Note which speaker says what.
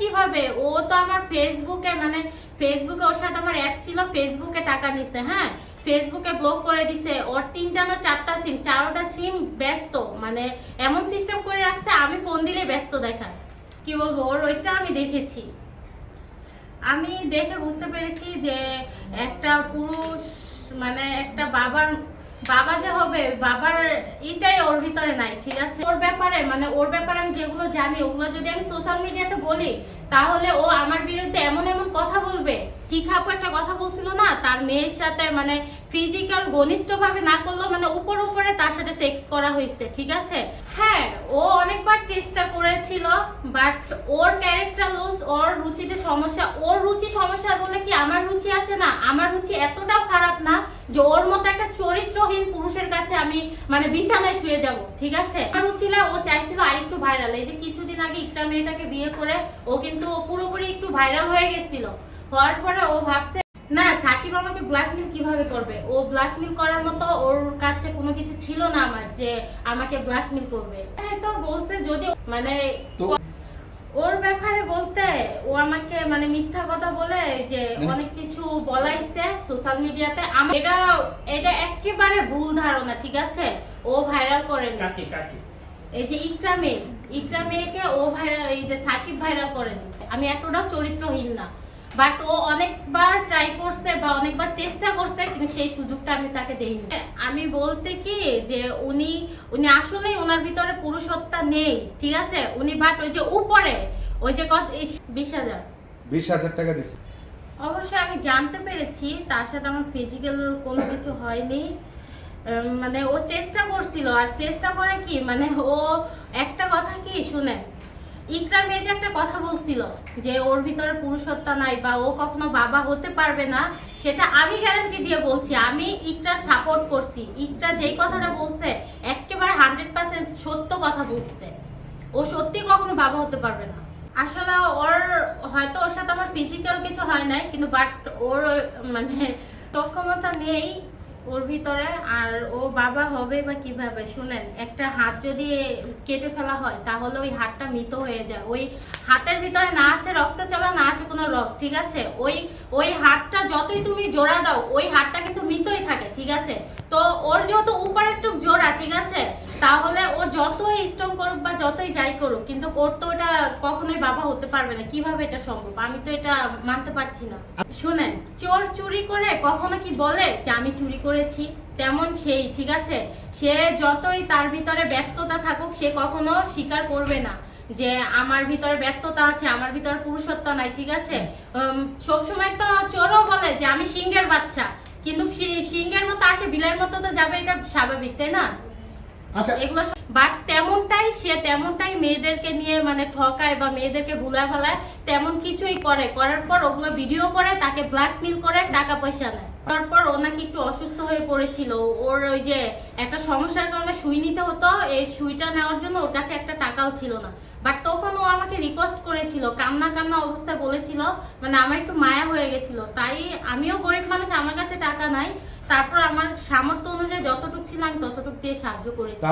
Speaker 1: কীভাবে? ও তো আমার ফেসবুকে মানে ফেসবুকে ওর সাথে আমার অ্যাড ছিল ফেসবুকে টাকা নিছে হ্যাঁ? ফেসবুকে ব্লক করে দিছে। ওর তিনটা না চারটা সিম চারোটা সিম ব্যস্ত মানে এমন সিস্টেম করে রাখছে, আমি ফোন দিলে ব্যস্ত দেখায় কি বলব? ওর ওইটা আমি দেখেছি। আমি দেখে বুঝতে পেরেছি যে একটা পুরুষ মানে একটা বাবার বাবা যে হবে, বাবার এটাই ওর ভিতরে নাই, ঠিক আছে? ওর ব্যাপারে মানে ওর ব্যাপারে আমি যেগুলো জানি, ওগুলো যদি আমি সোশ্যাল মিডিয়াতে বলি, তাহলে ও আমার বিরুদ্ধে এমন এমন কথা বলবে। ঠিক আপু একটা কথা বলছিল না, তার মেয়ের সাথে মানে ফিজিক্যাল ঘনিষ্ঠভাবে না করলেও মানে উপর উপরে তার সাথে সেক্স করা হয়েছে, ঠিক আছে? হ্যাঁ ও অনেকবার চেষ্টা করেছিল বাট ওর ক্যারেক্টার লুজ ওর রুচিতে সমস্যা, ওর রুচি সমস্যা বলে কি আমার রুচি আছে না, আমার রুচি এতটাও খারাপ না যে ওর মতো একটা চরিত্রহীন পুরুষের কাছে আমি মানে বিছানায় শুয়ে যাব, ঠিক আছে? আমার না, ও চাইছিল আরেকটু ভাইরাল এই যে কিছুদিন আগে ইকরা মেয়েটাকে বিয়ে করে, ও কিন্তু পুরোপুরি একটু ভাইরাল হয়ে গেছিল। হওয়ার পরে ও ভাবছে, না, সাকিব আমাকে ব্ল্যাকমেল কীভাবে করবে? ও ব্ল্যাকমেল করার মতো ওর কাছে কোনো কিছু ছিল না আমার যে আমাকে ব্ল্যাকমেল করবে। হ্যাঁ তো বলছে যদি মানে ওর ব্যাপারে বলতে ও আমাকে মানে মিথ্যা কথা বলে যে
Speaker 2: মানে-
Speaker 1: অনেক কিছু বলাইছে সোশ্যাল মিডিয়াতে আমি এটা এটা একেবারে ভুল ধারণা ঠিক আছে? ও ভাইরাল করেনি।
Speaker 3: কাকে কাকে?
Speaker 1: এই যে ইকরামে মেয়ে। ইকরা মেয়েকে ও ভাইরাল এই যে সাকিব ভাইরাল করেনি। আমি এতটা চরিত্রহীন না। বাট ও অনেকবার ট্রাই করছে বা অনেকবার চেষ্টা করছে কিন্তু সেই সুযোগটা আমি তাকে দেইনি। আমি বলতে কি যে উনি উনি আসলেই ওনার ভিতরে পুরুষত্বা নেই ঠিক আছে? উনি বাট ওই যে উপরে ওই যে কত বিশ হাজার।
Speaker 2: বিশ হাজার টাকা দিচ্ছে
Speaker 1: অবশ্যই আমি জানতে পেরেছি তার সাথে আমার ফিজিক্যাল কোনো কিছু হয়নি। মানে ও চেষ্টা করছিল আর চেষ্টা করে কি মানে ও একটা কথা কি শুনে ইকরা মেয়ে যে একটা কথা বলছিল যে ওর ভিতরে পুরুষত্ব নাই বা ও কখনো বাবা হতে পারবে না, সেটা আমি গ্যারান্টি দিয়ে বলছি, আমি ইকরার সাপোর্ট করছি। ইকরা যেই কথাটা বলছে, একেবারে হান্ড্রেড পার্সেন্ট সত্য কথা বলছে। ও সত্যি কখনো বাবা হতে পারবে না। আসলে ওর, হয়তো ওর সাথে আমার ফিজিক্যাল কিছু হয় নাই, কিন্তু বাট ওর মানে সক্ষমতা নেই ওর ভিতরে আর ও বাবা হবে বা কীভাবে? শুনেন, একটা হাত যদি কেটে ফেলা হয়, তাহলে ওই হাতটা মৃত হয়ে যায়। ওই হাতের ভিতরে না আছে রক্ত চলা, না আছে কোনো রক্ত ঠিক আছে? ওই ওই হাতটা যতই তুমি জোড়া দাও, ওই হাতটা কিন্তু মৃতই থাকে, ঠিক আছে? তো ওর যেহেতু উপরের টুক জোড়া, ঠিক আছে? তাহলে ও যতই স্ট্রং করুক বা যতই যাই করুক, কিন্তু ওর তো এটা কখনোই বাবা হতে পারবে না। কীভাবে এটা সম্ভব? আমি তো এটা মানতে পারছি না। শুনেন, চোর চুরি করে কখনো কি বলে যে আমি চুরি করেছি? তেমন সেই, ঠিক আছে? সে যতই তার ভিতরে ব্যর্থতা থাকুক, সে কখনো স্বীকার করবে না যে আমার ভিতরে ব্যর্থতা আছে, আমার ভিতরে পুরুষত্ব নাই, ঠিক আছে? সবসময় তো চোরও বলে যে আমি সিংহের বাচ্চা। কিন্তু সিংহের আসে বিলের মতো তো যাবে এটা স্বাভাবিক তাই না?
Speaker 2: আচ্ছা।
Speaker 1: এগুলো বাট তেমনটাই সে তেমনটাই মেয়েদেরকে নিয়ে মানে ঠকায় বা মেয়েদেরকে ভুলা ফেলায়, তেমন কিছুই করে। করার পর ওগুলো ভিডিও করে, তাকে ব্ল্যাকমেল করে, টাকা পয়সা নেয়। তারপর ও নাকি একটু অসুস্থ হয়ে পড়েছিল। ওর ওই যে একটা সমস্যার কারণে সুই নিতে হতো, এই সুইটা নেওয়ার জন্য ওর কাছে একটা টাকাও ছিল না। বাট তখন ও আমাকে রিকোয়েস্ট করেছিল, কান্না কান্না অবস্থায় বলেছিল মানে আমার একটু মায়া হয়ে গেছিল। তাই আমিও গরিব মানুষ, আমার কাছে টাকা নাই। তারপর আমার সামর্থ্য অনুযায়ী যতটুকু ছিল আমি ততটুকু দিয়ে সাহায্য করেছি।